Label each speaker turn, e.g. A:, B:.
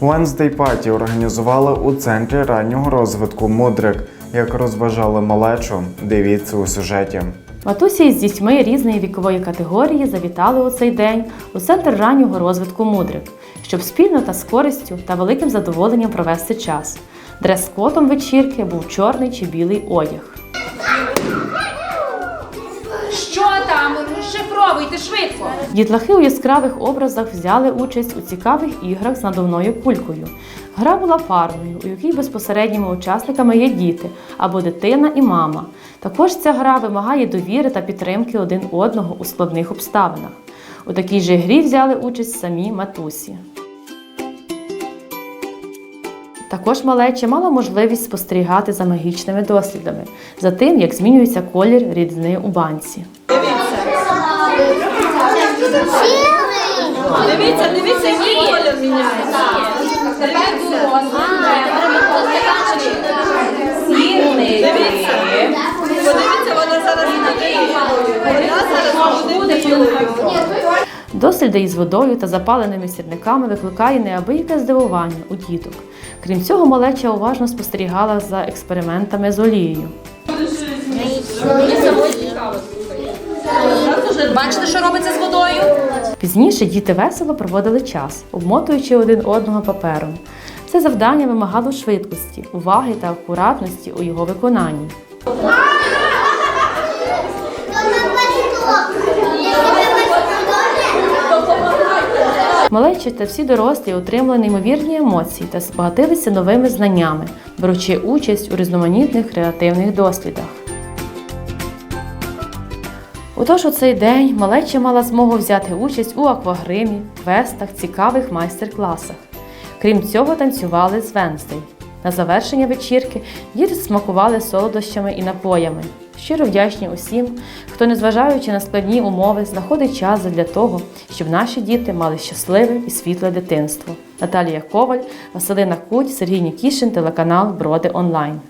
A: Wednesday Party організували у центрі раннього розвитку Мудрик. Як розважали малечу, дивіться у сюжеті.
B: Матусі з дітьми різної вікової категорії завітали у цей день у центр раннього розвитку Мудрик, щоб спільно та з користю та великим задоволенням провести час. Дрес-кодом вечірки був чорний чи білий одяг.
C: Розшифровуйте швидко.
B: Дітлахи у яскравих образах взяли участь у цікавих іграх з надувною кулькою. Гра була парною, у якій безпосередніми учасниками є діти або дитина і мама. Також ця гра вимагає довіри та підтримки один одного у складних обставинах. У такій же грі взяли участь самі матусі. Також малеча мала можливість спостерігати за магічними дослідами, за тим, як змінюється колір рідини у банці.
C: Дивіться, дивіться, який колір міняється. Тепер Сірний. Дивіться. Подивіться, вона зараз. Вона зараз буде білою.
B: Досліди із водою та запаленими сірниками викликає неабияке здивування у діток. Крім цього, малеча уважно спостерігала за експериментами з олією.
C: Бачите, що робиться з водою?
B: Пізніше діти весело проводили час, обмотуючи один одного папером. Це завдання вимагало швидкості, уваги та акуратності у його виконанні. Малечі та всі дорослі отримали неймовірні емоції та збагатилися новими знаннями, беручи участь у різноманітних креативних дослідах. Отож у цей день малеча мала змогу взяти участь у аквагримі, квестах, цікавих майстер-класах. Крім цього, танцювали з Венздей. На завершення вечірки діти смакували солодощами і напоями. Щиро вдячні усім, хто, незважаючи на складні умови, знаходить час для того, щоб наші діти мали щасливе і світле дитинство. Наталія Коваль, Василина Куть, Сергій Нікішин, телеканал Броди Онлайн.